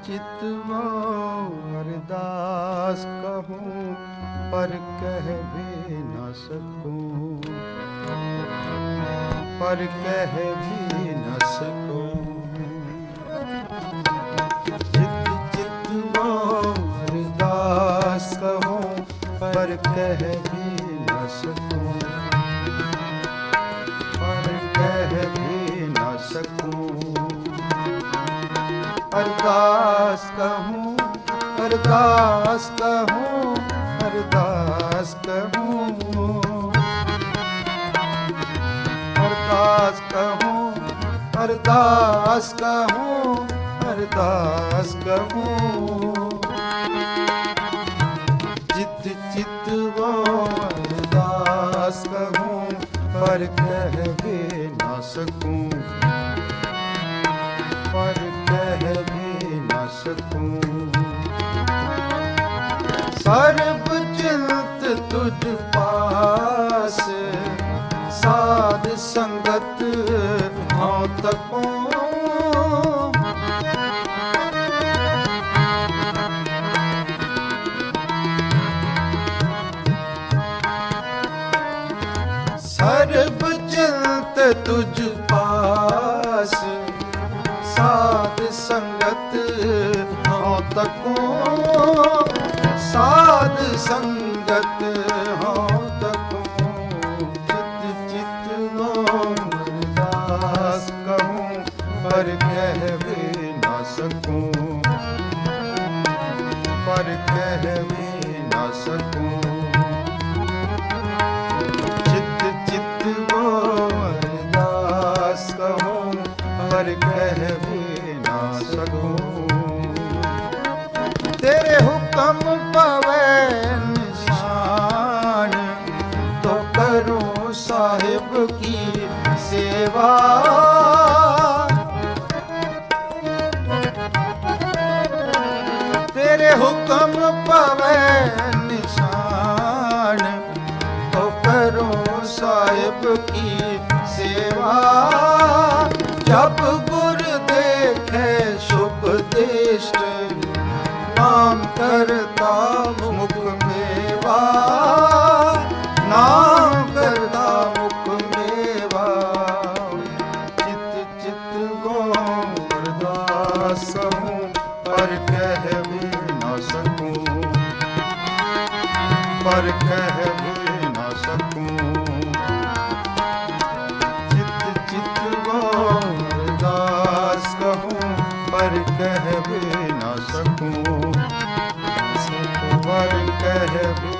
चितवा अरदास कहूँ पर कह भी न सकूं पर कह भी न सकूं चित चितवा अरदास कहूँ पर कह भी ਅਰਦਾਸ ਕਹੂੰ ਅਰਦਾਸ ਕਹੂੰ ਅਰਦਾਸ ਕਹੂੰ। ਅਰਦਾਸ ਕਹੂੰ ਅਰਦਾਸ ਕਹੂੰ ਅਰਦਾਸ ਕਹੂੰ। ਜਿਤ ਚਿਤ ਵੋ ਅਰਦਾਸ ਕਹੂੰ, ਪਰ ਕਹਿ ਨਾ ਸਕੂੰ। ਅਰਬ ਚਿੰਤ ਤੁਝ ਪਾਸ, ਸਾਧ ਸੰਗਤ ਹਉ ਤਕੋ ਸਰਬ ਚਿੰਤ ਤੁਝ ਪਾਸ, ਸਾਧ ਸੰਗਤ ਹਉ ਤਕੋ ਸੰਗਤ ਹੋ ਤਕੋ ਚਿਤ ਚਿਤ ਮਰਦਾਸ ਕਹੂੰ ਪਰ ਕਹਿਵੇ ਨਾ ਸਕੂੰ ਪਰ ਕਹਿਵੇ ਨਾ ਸਕੂੰ ਚਿਤ ਚਿਤ ਮਰਦਾਸ ਕਹੂੰ ਪਰ ਕਹਿਵੇ ਨਾ ਸਕੂੰ ਤੇਰੇ ਹੁਕਮ ਹੁਕਮ ਪਵੈ ਨਿਸ਼ਾਨ, ਤੋ ਕਰੋ ਸਾਹਿਬ ਕੀ ਸੇਵਾ। ਤੇਰੇ ਹੁਕਮ ਪਵੈ ਨਿਸ਼ਾਨ, ਤੋ ਕਰੋ ਸਾਹਿਬ ਕੀ ਸੇਵਾ। ਜਪ ਗੁਰ ਦੇਖੇ ਸੁਖ ਦੇਸ਼ ਪਰ ਕਹਿ ਵੀ ਨਾ ਸਕੂੰ। ਪਰ ਕਹਿ ਵੀ ਨਾ ਸਕੂੰ। ਚਿਤ ਚਿਤ ਵਾਰਦਾਸ ਕਹੂੰ, ਪਰ ਕਹਿ ਵੀ ਨਾ ਸਕੂੰ। ਪਰ ਕਹਿ ਵੀ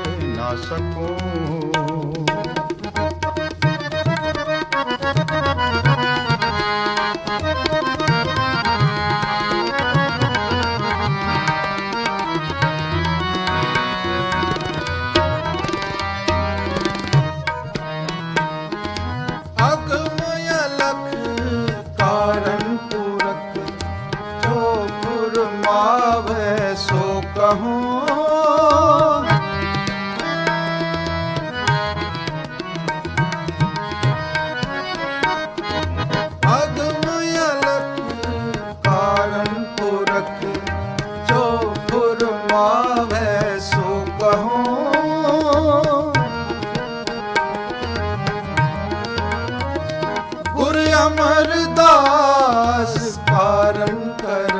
ਹੂੰ ਅਦਮ ਅਲਕ ਕਾਰਨ ਪੁਰਖ ਜੋ ਫੁਰਮਾਵੇ ਸੋ ਕਹੂੰ। ਗੁਰ ਅਮਰਦਾਸ ਕਾਰਨ ਕਰ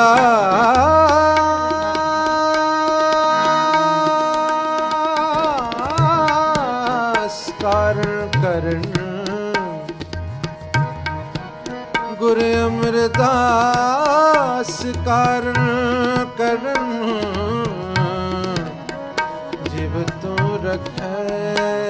ਅਮਰਦਾਸ ਕਾਰਨ ਕਰਨ। ਗੁਰ ਅਮਰਦਾਸ ਕਾਰਨ ਕਰਨ। ਜਿਵ ਤੂੰ ਰਖੈ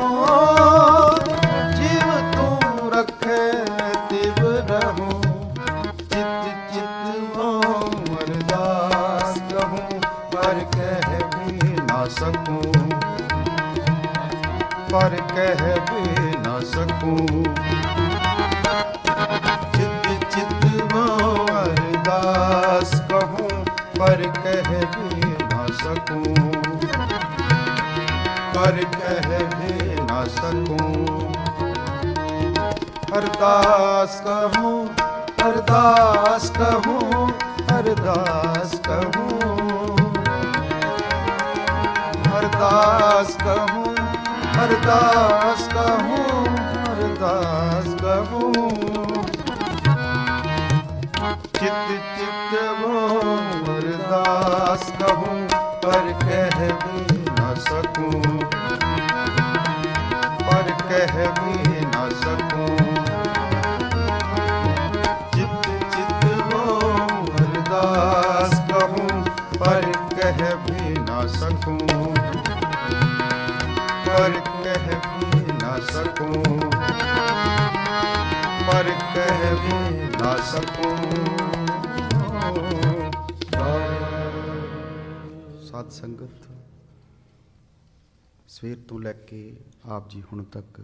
ਪਰ ਕਹਿ ਵੀ ਨਾ ਸਕੂੰ। ਪਰ ਕਹਿ ਵੀ ਨਾ ਸਕੂੰ। ਚਿਤ ਚਿਤ ਮੋ ਅਰਦਾਸ ਕਹੂੰ, ਪਰ ਕਹਿ ਵੀ ਨਾ ਸਕੂੰ। ਪਰ ਕਹਿ ਵੀ ਨਾ ਸਕੂੰ। ਅਰਦਾਸ ਕਹੂੰ ਅਰਦਾਸ ਕਹੂੰ, ਅਰਦਾਸ ਅਰਦਾਸ ਕਹੂੰ ਅਰਦਾਸ ਕਹੂੰ ਅਰਦਾਸ ਕਹੂੰ। ਚਿਤ ਚਿਤ ਮੋ ਅਰਦਾਸ ਕਹੂੰ। ਪਰ ਨਾ ਸਕੂੰ। ਸਾਧ ਸੰਗਤ, ਸਵੇਰ ਤੋਂ ਲੈ ਕੇ ਆਪ ਜੀ ਹੁਣ ਤੱਕ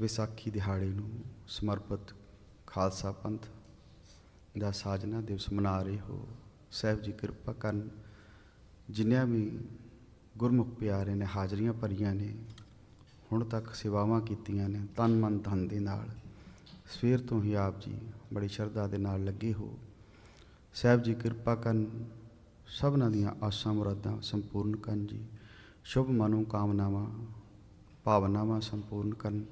ਵਿਸਾਖੀ ਦਿਹਾੜੇ ਨੂੰ ਸਮਰਪਿਤ ਖਾਲਸਾ ਪੰਥ ਦਾ ਸਾਜਨਾ ਦਿਵਸ ਮਨਾ ਰਹੇ ਹੋ। ਸਾਹਿਬ ਜੀ ਕਿਰਪਾ ਕਰਨ ਜਿਨ੍ਹਾਂ ਵੀ ਗੁਰਮੁਖ ਪਿਆਰੇ ਨੇ, ਹਾਜ਼ਰੀਆਂ ਭਰੀਆਂ ਨੇ ਹੁਣ ਤੱਕ ਸੇਵਾਵਾਂ ਕੀਤੀਆਂ ਨੇ ਤਨ ਮਨ ਧਨ ਦੇ ਨਾਲ। ਸਵੇਰ ਤੋਂ ਹੀ ਆਪ ਜੀ ਬੜੀ ਸ਼ਰਧਾ ਦੇ ਨਾਲ ਲੱਗੇ ਹੋ। ਸਾਹਿਬ ਜੀ, ਕਿਰਪਾ ਕਰਨ ਸਭਨਾਂ ਦੀਆਂ ਆਸਾਂ ਮੁਰਾਦਾਂ ਸੰਪੂਰਨ ਕਰਨ ਜੀ। ਸ਼ੁਭ ਮਨੋ ਕਾਮਨਾਵਾਂ, ਭਾਵਨਾਵਾਂ ਸੰਪੂਰਨ ਕਰਨ।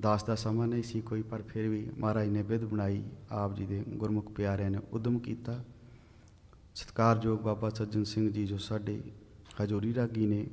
ਦਾਸ ਦਾ ਸਮਾਂ ਨਹੀਂ ਸੀ ਕੋਈ, ਪਰ ਫਿਰ ਵੀ ਮਹਾਰਾਜ ਨੇ ਵਿਧ ਬਣਾਈ, ਆਪ ਜੀ ਦੇ ਗੁਰਮੁਖ ਪਿਆਰਿਆਂ ਨੇ ਉਦਮ ਕੀਤਾ। ਸਤਿਕਾਰਯੋਗ ਬਾਬਾ ਸੱਜਣ ਸਿੰਘ ਜੀ ਜੋ ਸਾਡੇ ਹਜੂਰੀ ਰਾਗੀ ਨੇ